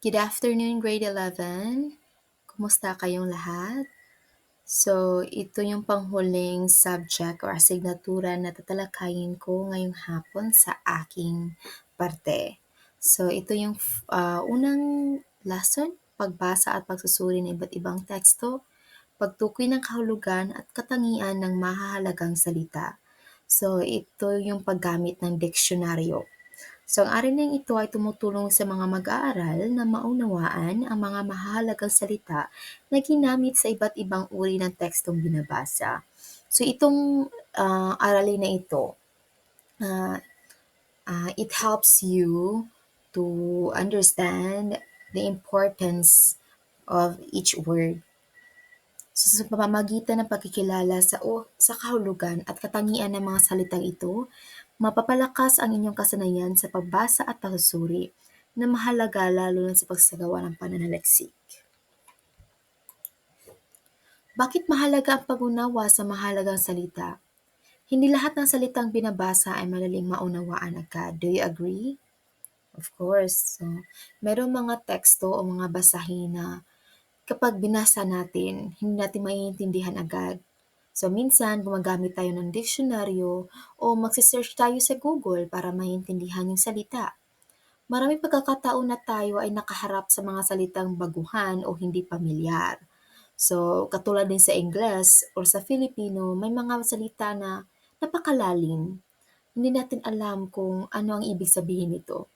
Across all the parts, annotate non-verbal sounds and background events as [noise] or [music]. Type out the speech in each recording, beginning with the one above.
Good afternoon, grade 11. Kumusta kayong lahat? So, ito yung panghuling subject or asignatura na tatalakayin ko ngayong hapon sa aking parte. So, ito yung uh, unang lesson, pagbasa at pagsusuri ng iba't ibang teksto, pagtukoy ng kahulugan at katangian ng mahahalagang salita. So, ito yung paggamit ng diksyonaryo. So, ang aral ito ay tumutulong sa mga mag-aaral na maunawaan ang mga mahalagang salita na ginamit sa iba't ibang uri ng tekstong binabasa. So, itong uh, aralin na ito, uh, uh, it helps you to understand the importance of each word. So, sa pamamagitan ng pagkikilala sa, o, sa kahulugan at katangian ng mga salitang ito, Mapapalakas ang inyong kasanayan sa pagbasa at pagsusuri na mahalaga lalo na sa pagsagawa ng pananaliksik. Bakit mahalaga ang pag-unawa sa mahalagang salita? Hindi lahat ng salitang binabasa ay malaling maunawaan agad. Do you agree? Of course. So, merong mga teksto o mga basahin na kapag binasa natin, hindi natin maiintindihan agad. So, minsan gumagamit tayo ng diksyonaryo o magse-search tayo sa Google para maintindihan yung salita. Maraming pagkakataon na tayo ay nakaharap sa mga salitang baguhan o hindi pamilyar. So, katulad din sa Ingles or sa Filipino, may mga salita na napakalalim. Hindi natin alam kung ano ang ibig sabihin nito.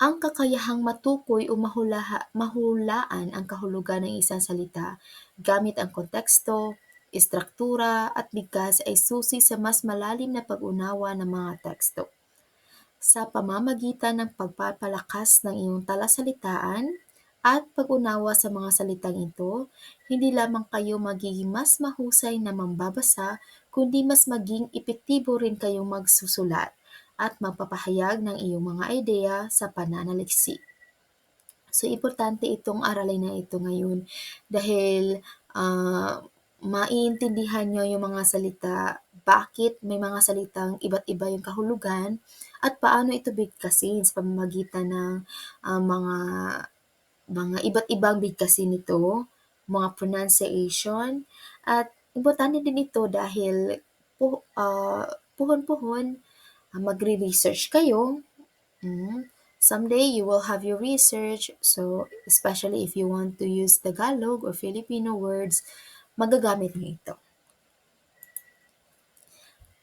Ang kakayahang matukoy o mahulaha, mahulaan ang kahulugan ng isang salita gamit ang konteksto, istruktura at bigkas ay susi sa mas malalim na pag-unawa ng mga teksto. Sa pamamagitan ng pagpapalakas ng iyong talasalitaan at pag-unawa sa mga salitang ito, hindi lamang kayo magiging mas mahusay na mambabasa, kundi mas maging epektibo rin kayong magsusulat at magpapahayag ng iyong mga ideya sa pananaliksik. So, importante itong aralin na ito ngayon dahil uh, maiintindihan nyo yung mga salita, bakit may mga salitang iba't iba yung kahulugan, at paano ito bigkasin sa pamamagitan ng uh, mga mga iba't ibang bigkasin nito, mga pronunciation, at importante din ito dahil pu, uh, puhon-puhon uh, magre-research kayo. Mm, someday you will have your research, so especially if you want to use Tagalog or Filipino words, magagamit mo ito.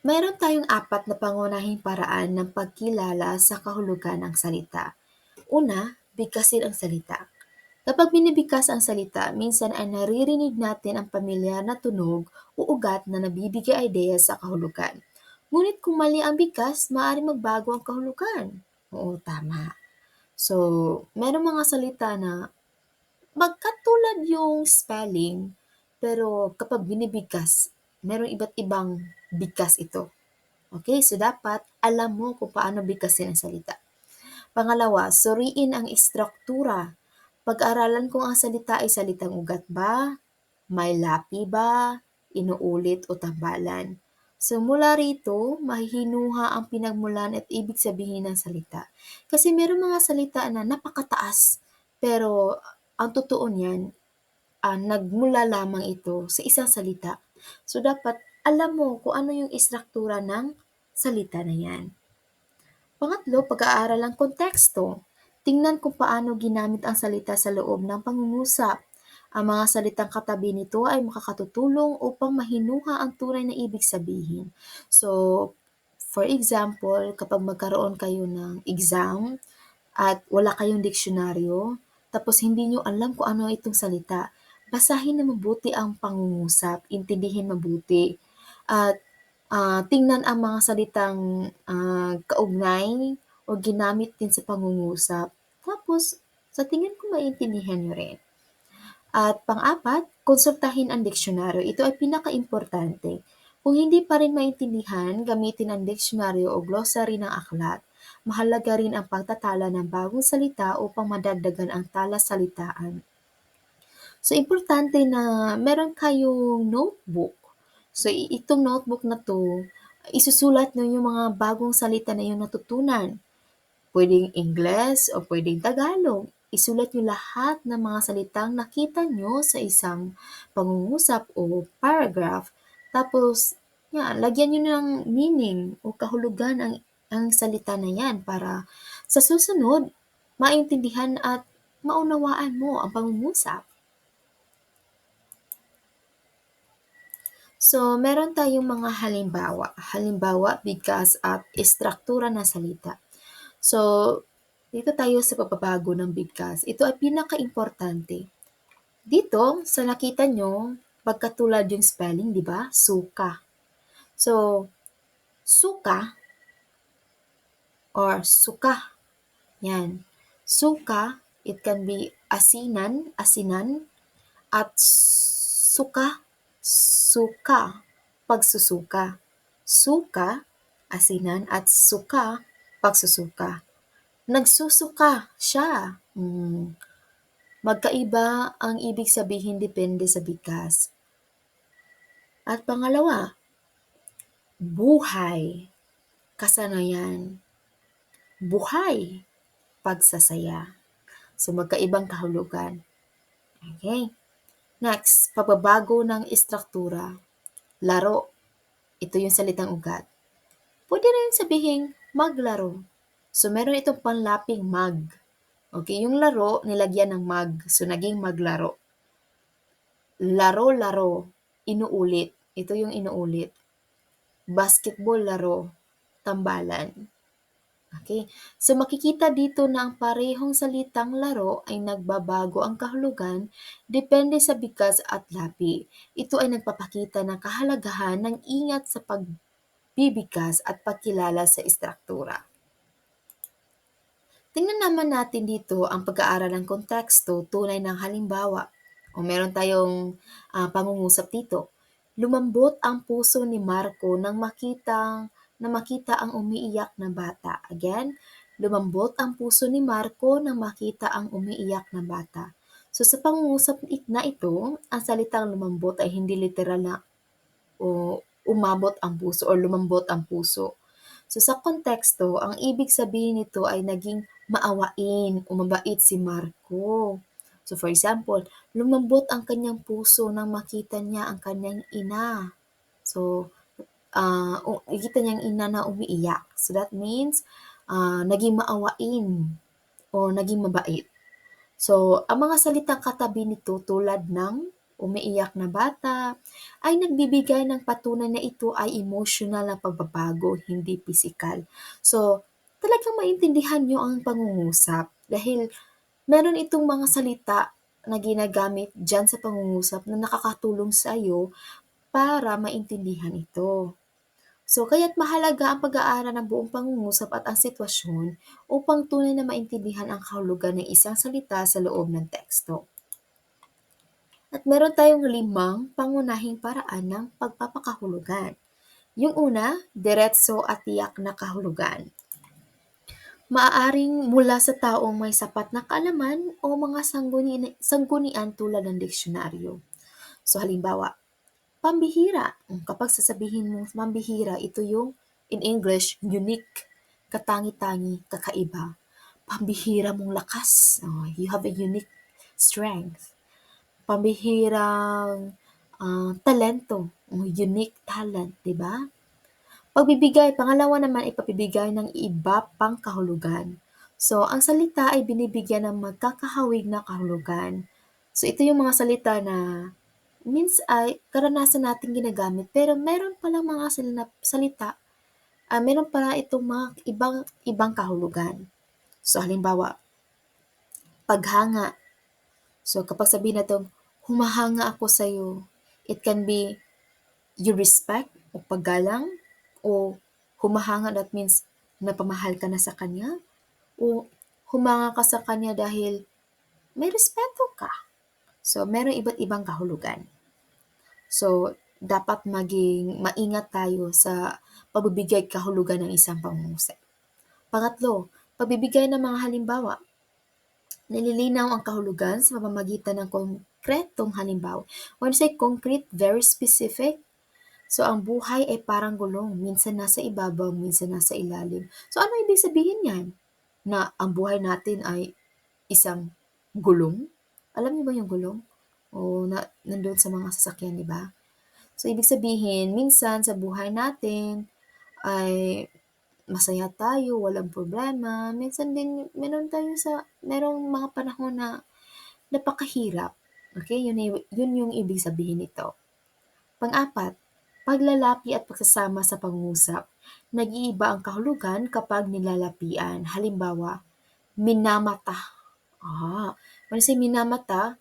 Mayroon tayong apat na pangunahing paraan ng pagkilala sa kahulugan ng salita. Una, bigkasin ang salita. Kapag binibigkas ang salita, minsan ay naririnig natin ang pamilyar na tunog o ugat na nabibigay ideya sa kahulugan. Ngunit kung mali ang bigkas, maaari magbago ang kahulugan. Oo, tama. So, meron mga salita na magkatulad yung spelling, pero kapag binibigkas, meron iba't ibang bigkas ito. Okay, so dapat alam mo kung paano bigkasin ang salita. Pangalawa, suriin ang istruktura. Pag-aralan kung ang salita ay salitang ugat ba, may lapi ba, inuulit o tambalan. So mula rito, mahihinuha ang pinagmulan at ibig sabihin ng salita. Kasi meron mga salita na napakataas, pero ang totoo niyan, nagmula lamang ito sa isang salita. So, dapat alam mo kung ano yung istruktura ng salita na yan. Pangatlo, pag-aaral ng konteksto. Tingnan kung paano ginamit ang salita sa loob ng pangungusap. Ang mga salitang katabi nito ay makakatutulong upang mahinuha ang tunay na ibig sabihin. So, for example, kapag magkaroon kayo ng exam at wala kayong diksyonaryo, tapos hindi nyo alam kung ano itong salita, basahin na mabuti ang pangungusap, intindihin mabuti, at uh, tingnan ang mga salitang uh, kaugnay o ginamit din sa pangungusap. Tapos, sa tingin ko maintindihan nyo rin. At pang-apat, konsultahin ang diksyonaryo. Ito ay pinaka-importante. Kung hindi pa rin maintindihan, gamitin ang diksyonaryo o glossary ng aklat. Mahalaga rin ang pagtatala ng bagong salita upang madagdagan ang talas-salitaan. So, importante na meron kayong notebook. So, itong notebook na to, isusulat nyo yung mga bagong salita na yung natutunan. Pwedeng Ingles o pwedeng Tagalog. isulat niyo lahat ng mga salitang nakita niyo sa isang pangungusap o paragraph. Tapos, yan, lagyan niyo ng meaning o kahulugan ang, ang salita na yan para sa susunod, maintindihan at maunawaan mo ang pangungusap. So, meron tayong mga halimbawa. Halimbawa, bigkas at istruktura ng salita. So, dito tayo sa pagbabago ng bigkas. Ito ay pinaka-importante. Dito, sa nakita nyo, pagkatulad yung spelling, di ba? Suka. So, suka or suka. Yan. Suka, it can be asinan, asinan, at suka, suka, pagsusuka. Suka, asinan, at suka, pagsusuka. Nagsusuka siya. Hmm. Magkaiba ang ibig sabihin depende sa bigkas. At pangalawa, buhay, kasanayan. Buhay, pagsasaya. So, magkaibang kahulugan. Okay. Next, pagbabago ng istruktura. Laro. Ito yung salitang ugat. Pwede rin sabihin maglaro. So, meron itong panlaping mag. Okay, yung laro, nilagyan ng mag. So, naging maglaro. Laro-laro, inuulit. Ito yung inuulit. Basketball laro, tambalan. Okay, so makikita dito na ang parehong salitang laro ay nagbabago ang kahulugan depende sa bigkas at lapi. Ito ay nagpapakita ng kahalagahan ng ingat sa pagbibigkas at pagkilala sa istruktura. Tingnan naman natin dito ang pag-aaral ng konteksto tunay ng halimbawa. O meron tayong uh, pangungusap dito. Lumambot ang puso ni Marco nang makita na makita ang umiiyak na bata. Again, lumambot ang puso ni Marco nang makita ang umiiyak na bata. So sa pangungusap na ito, ang salitang lumambot ay hindi literal na o umabot ang puso o lumambot ang puso. So sa konteksto, ang ibig sabihin nito ay naging maawain o mabait si Marco. So for example, lumambot ang kanyang puso nang makita niya ang kanyang ina. So, uh, nakita niya ang ina na umiiyak. So that means, uh, naging maawain o naging mabait. So, ang mga salitang katabi nito tulad ng umiiyak na bata, ay nagbibigay ng patunay na ito ay emotional na pagbabago, hindi physical. So, talagang maintindihan nyo ang pangungusap dahil meron itong mga salita na ginagamit dyan sa pangungusap na nakakatulong sa iyo para maintindihan ito. So, kaya't mahalaga ang pag-aaral ng buong pangungusap at ang sitwasyon upang tunay na maintindihan ang kahulugan ng isang salita sa loob ng teksto. At meron tayong limang pangunahing paraan ng pagpapakahulugan. Yung una, diretso at tiyak na kahulugan. Maaaring mula sa taong may sapat na kaalaman o mga sangguni sanggunian tulad ng diksyonaryo. So halimbawa, pambihira. Kapag sasabihin mo pambihira, ito yung in English, unique, katangi-tangi, kakaiba. Pambihira mong lakas. Oh, you have a unique strength. Pambihirang uh, talento. Oh, unique talent, di ba? Pagbibigay, pangalawa naman ay pagbibigay ng iba pang kahulugan. So, ang salita ay binibigyan ng magkakahawig na kahulugan. So, ito yung mga salita na means ay karanasan natin ginagamit pero meron palang mga salita, uh, meron pala itong mga ibang ibang kahulugan. So, halimbawa, paghanga. So, kapag sabihin natin, humahanga ako sa iyo, it can be you respect o paggalang, o humahanga that means napamahal ka na sa kanya o humanga ka sa kanya dahil may respeto ka. So, meron iba't ibang kahulugan. So, dapat maging maingat tayo sa pagbibigay kahulugan ng isang pangungusap. Pangatlo, pagbibigay ng mga halimbawa. Nililinaw ang kahulugan sa pamamagitan ng konkretong halimbawa. When I say concrete, very specific, So, ang buhay ay parang gulong. Minsan nasa ibabaw, minsan nasa ilalim. So, ano ibig sabihin yan? Na ang buhay natin ay isang gulong. Alam niyo ba yung gulong? O na nandoon sa mga sasakyan, 'di ba? So, ibig sabihin minsan sa buhay natin ay masaya tayo, walang problema. Minsan din meron tayo sa merong mga panahon na napakahirap, okey? Yun yu yun yung ibig sabihin nito. Pang-apat, paglalapi at pagsasama sa pangungusap. Nag-iiba ang kahulugan kapag nilalapian. Halimbawa, minamata. Ah, when I say minamata,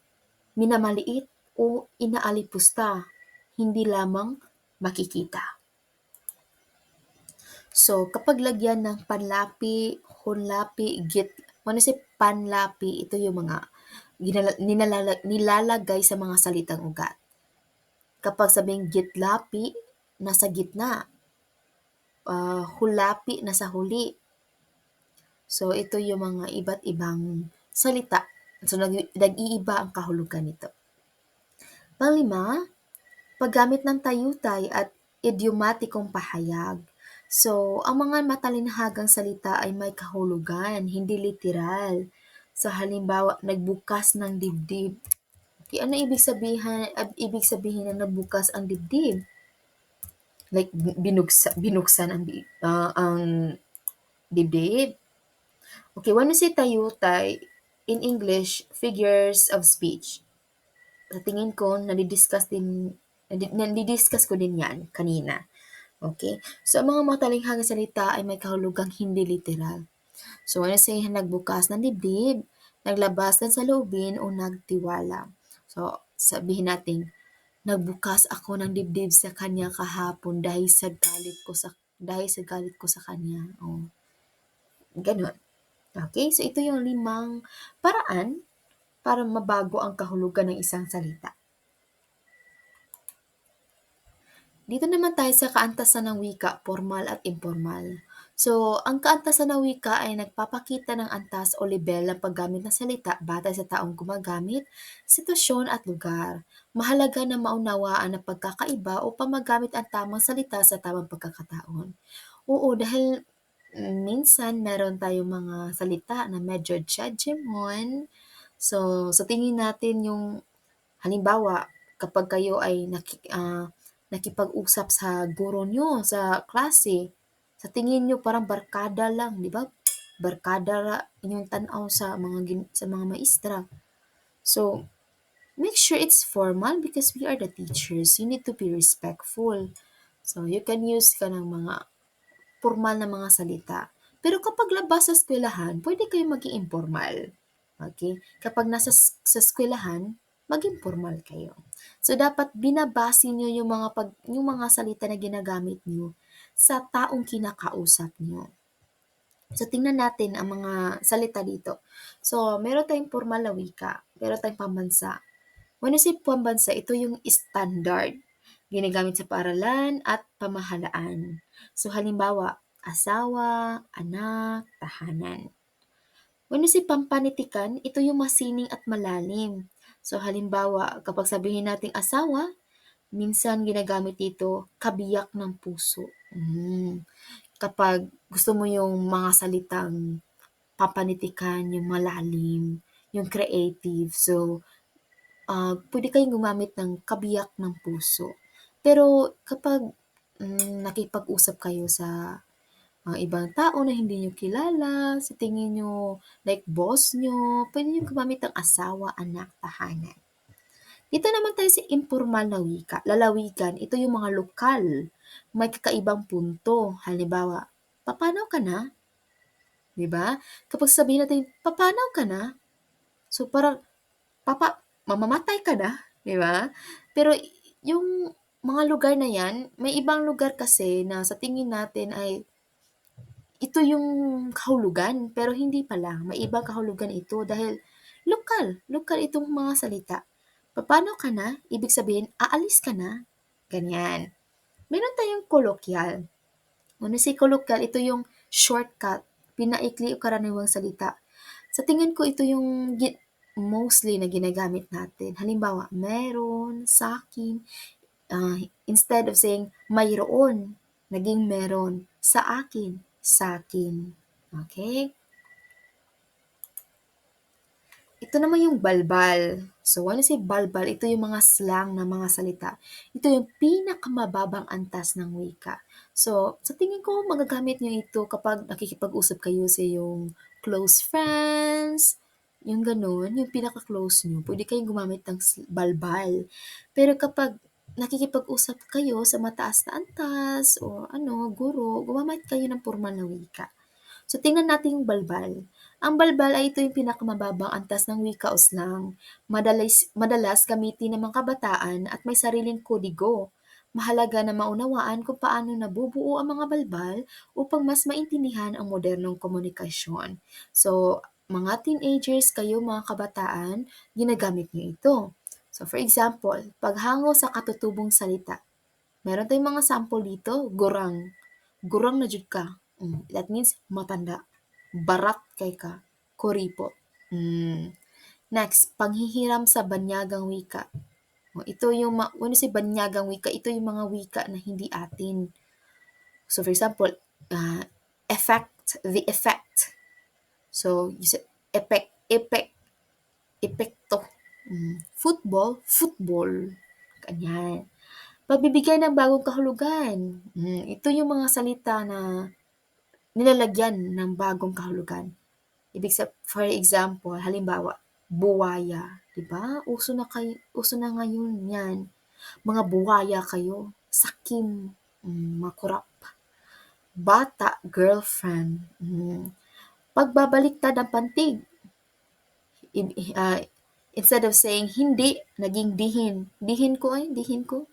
minamaliit o inaalipusta, hindi lamang makikita. So, kapag lagyan ng panlapi, hunlapi, git when I say panlapi, ito yung mga nilalagay sa mga salitang ugat. Kapag sabing gitlapi, nasa gitna. Ah, hulapi, nasa huli. So, ito yung mga iba't ibang salita. So, nag nag-iiba ang kahulugan nito. Panglima, paggamit ng tayutay at idiomatikong pahayag. So, ang mga matalinhagang salita ay may kahulugan, hindi literal. So, halimbawa, nagbukas ng dibdib. Okey, ano ibig sabihan ab ibig sabihin ng nagbukas ang dibdib? Like binugsa binuksan ang ah, ang dibdib. Okay, when we say tayutay, in English, figures of speech. Sa tingin ko nadi-discuss din nadi nadi-discuss ko din 'yan kanina, okey? So, ang mga matalinhagang salita ay may kahulugang hindi literal. So, I say nagbukas ng dibdib, naglabas ng saloobin o nagtiwala. So, sabihin natin, nagbukas ako ng dibdib sa kanya kahapon dahil sa galit ko sa dahil sa galit ko sa kanya. Oh, gano'n. Okey, so ito yung limang paraan para mabago ang kahulugan ng isang salita. Dito naman tayo sa kaantasan ng wika, pormal at impormal. So, ang kaantasan ng wika ay nagpapakita ng antas o lebel ng paggamit ng salita batay sa taong gumagamit, sitwasyon at lugar. Mahalaga na maunawaan ang pagkakaiba upang magamit ang tamang salita sa tamang pagkakataon. Oo, dahil minsan meron tayong mga salita na medyo judgement. So, sa tingin natin yung halimbawa, kapag kayo ay naki ah, nakipag-usap sa guro niyo sa klase, sa tingin niyo parang barkada lang, 'di ba? Barkada inyong tan-aw sa mga sa mga maestra. So, make sure it's formal because we are the teachers. You need to be respectful. So, you can use ka ng mga pormal na mga salita. Pero kapag labas sa eskwelahan, pwede kayong maging informal. Okay? Kapag nasa sa eskwelahan, maging formal kayo. So, dapat binabase niyo yung mga pag yung mga salita na ginagamit niyo sa taong kinakausap niyo. So, tingnan natin ang mga salita dito. So, meron tayong pormal na wika, meron tayong pambansa. When you say pambansa, ito yung standard. Ginagamit sa paaralan at pamahalaan. So, halimbawa, asawa, anak, tahanan. When say pampanitikan, ito yung masining at malalim. So, halimbawa, kapag sabihin nating asawa, minsan ginagamit dito, kabiyak ng puso. Hmm. Kapag gusto mo yung mga salitang papanitikan, yung malalim, yung creative. So, ah, pwede kayong gumamit ng kabiyak ng puso. Pero kapag mm, nakipag-usap kayo sa mga ibang tao na hindi niyo kilala, sa tingin niyo like boss niyo, pwede niyong gumamit ng asawa, anak, tahanan. Dito naman tayo sa impormal na wika, lalawigan. Ito yung mga lokal, may kakaibang punto. Halimbawa, papanaw ka na? 'Di ba? Kapag sabihin natin, papanaw ka na? So, parang papa mamamatay ka na, 'di ba? Pero yung mga lugar na 'yan, may ibang lugar kasi na sa tingin natin ay ito yung kahulugan, pero hindi pala. May ibang kahulugan ito dahil lokal, lokal itong mga salita. Papanaw ka na? Ibig sabihin, aalis ka na? Ganyan. Meron tayong. When we say kolokyal, ito yung shortcut, pinaikli o karaniwang salita. Sa tingin ko, ito yung mostly na ginagamit natin. Halimbawa, meron, sakin. Uh, instead of saying mayroon, naging meron. Sa akin, sakin. Okay? ito naman yung balbal. So, when you say balbal, ito yung mga slang na mga salita. Ito yung pinakamababang antas ng wika. So, sa tingin ko, magagamit nyo ito kapag nakikipag-usap kayo sa yung close friends, yung ganun, yung pinaka-close nyo. Pwede kayong gumamit ng balbal. Pero kapag nakikipag-usap kayo sa mataas na antas o ano, guro, gumamit kayo ng formal na wika. So, tingnan natin yung balbal. Ang balbal ay ito yung pinakamababang antas ng wika o slang. Madalas, madalas gamitin ng mga kabataan at may sariling kodigo. Mahalaga na maunawaan kung paano nabubuo ang mga balbal upang mas maintindihan ang modernong komunikasyon. So, mga teenagers kayo, mga kabataan, ginagamit niyo ito. So, for example, paghango sa katutubong salita. Meron tayong mga sample dito, gurang. Gurang na jud ka. Mm, That means matanda. Barat kay ka. Kuripot. Mm. Next, panghihiram sa banyagang wika. Ito yung, you say banyagang wika, ito yung mga wika na hindi atin. So, for example, uh, effect, the effect. So, you say, effect, effect, epekto. Football, football. Ganyan. Pagbibigay ng bagong kahulugan. Mm, ito yung mga salita na nilalagyan ng bagong kahulugan. Ibig sa for example, halimbawa, buwaya, 'di ba? Uso na kay uso na ngayon 'yan. Mga buwaya kayo, sakim, mm, makurap. Bata, girlfriend. Mm. Pagbabaliktad ang pantig. I- i- ah, instead of saying hindi, naging dihin. Dihin ko ay, dihin ko.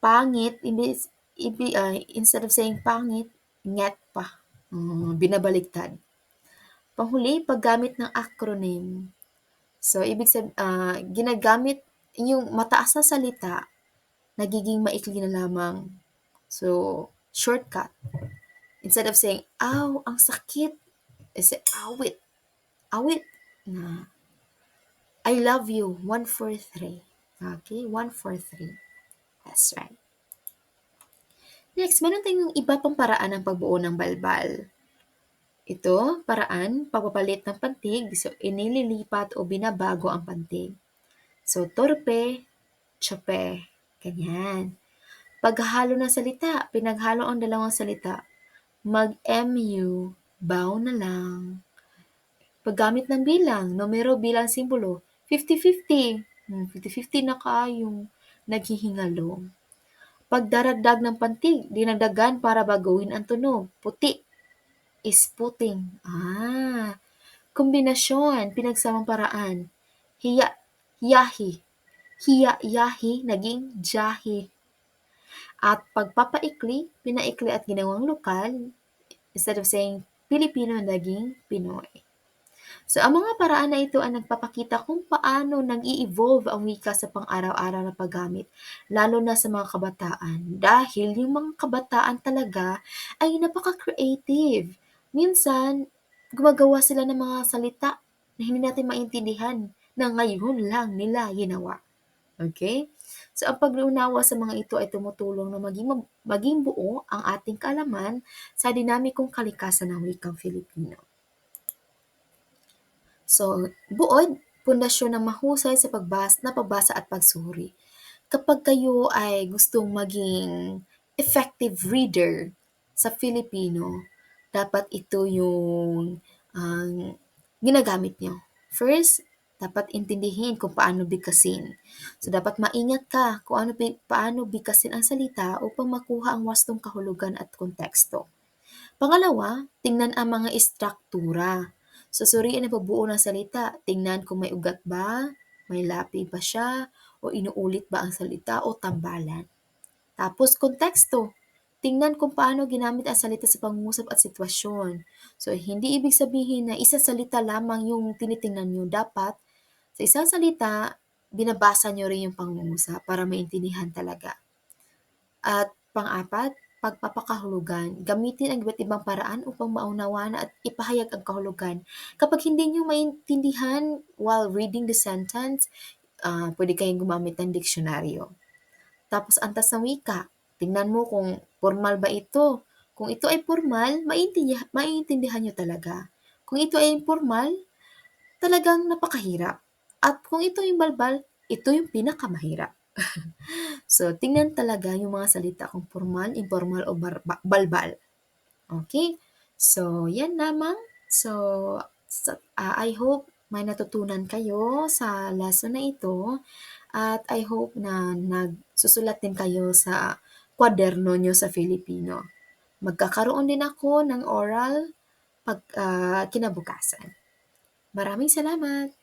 Pangit, ibig, ibig, ah, instead of saying pangit, nget pa. Mm, binabaliktad. Panghuli, paggamit ng acronym. So, ibig sabihin, ginagamit yung mataas na salita, nagiging maikli na lamang. So, shortcut. Instead of saying, aw, ang sakit, I say, awit. Awit na. I love you, 143. Okay, 143. That's right. Next, meron tayong iba pang paraan ng pagbuo ng balbal. Ito, paraan, pagpapalit ng pantig. So, inililipat o binabago ang pantig. So, torpe, tsope. Ganyan. Paghahalo ng salita, pinaghalo ang dalawang salita. Mag-MU, bow na lang. Paggamit ng bilang, numero bilang simbolo, 50-50. Hmm, 50-50 na kayong naghihingalo. Pagdaragdag ng pantig, dinagdagan para baguhin ang tunog. Puti is puting. Ah, kombinasyon, pinagsamang paraan. Hiya, yahi. Hiya, yahi, naging jahi. At pagpapaikli, pinaikli at ginawang lokal, instead of saying Pilipino, naging Pinoy. So, ang mga paraan na ito ay nagpapakita kung paano nag-i-evolve ang wika sa pang-araw-araw na paggamit, lalo na sa mga kabataan. Dahil yung mga kabataan talaga ay napaka-creative. Minsan, gumagawa sila ng mga salita na hindi natin maintindihan na ngayon lang nila ginawa. Okay? So, ang pag-unawa sa mga ito ay tumutulong na maging, maging buo ang ating kaalaman sa dinamikong kalikasan ng wikang Filipino. So, buod, pundasyon ng mahusay sa pagbasa, na pagbasa at pagsuri. Kapag kayo ay gustong maging effective reader sa Filipino, dapat ito yung ang ginagamit nyo. First, dapat intindihin kung paano bigkasin. So, dapat maingat ka kung ano, paano bigkasin ang salita upang makuha ang wastong kahulugan at konteksto. Pangalawa, tingnan ang mga istruktura. Susuriin ang pagbuo ng salita. Tingnan kung may ugat ba, may lapi ba siya, o inuulit ba ang salita o tambalan. Tapos, konteksto. Tingnan kung paano ginamit ang salita sa pangungusap at sitwasyon. So, hindi ibig sabihin na isa salita lamang yung tinitingnan nyo. Dapat, sa isang salita, binabasa nyo rin yung pangungusap para maintindihan talaga. At pang-apat, pagpapakahulugan. Gamitin ang iba't ibang paraan upang maunawaan at ipahayag ang kahulugan. Kapag hindi nyo maintindihan while reading the sentence, uh, pwede kayong gumamit ng diksyonaryo. Tapos, antas ng wika. Tingnan mo kung formal ba ito. Kung ito ay formal, maintindihan, maintindihan nyo talaga. Kung ito ay informal, talagang napakahirap. At kung ito yung balbal, ito yung pinakamahirap. [laughs] So, tingnan talaga yung mga salita kung formal, informal, o barba- balbal. Okay? So, yan lamang. So, ah, I hope may natutunan kayo sa lesson na ito. At I hope na nagsusulat din kayo sa kwaderno nyo sa Filipino. Magkakaroon din ako ng oral pag ah, kinabukasan. Maraming salamat!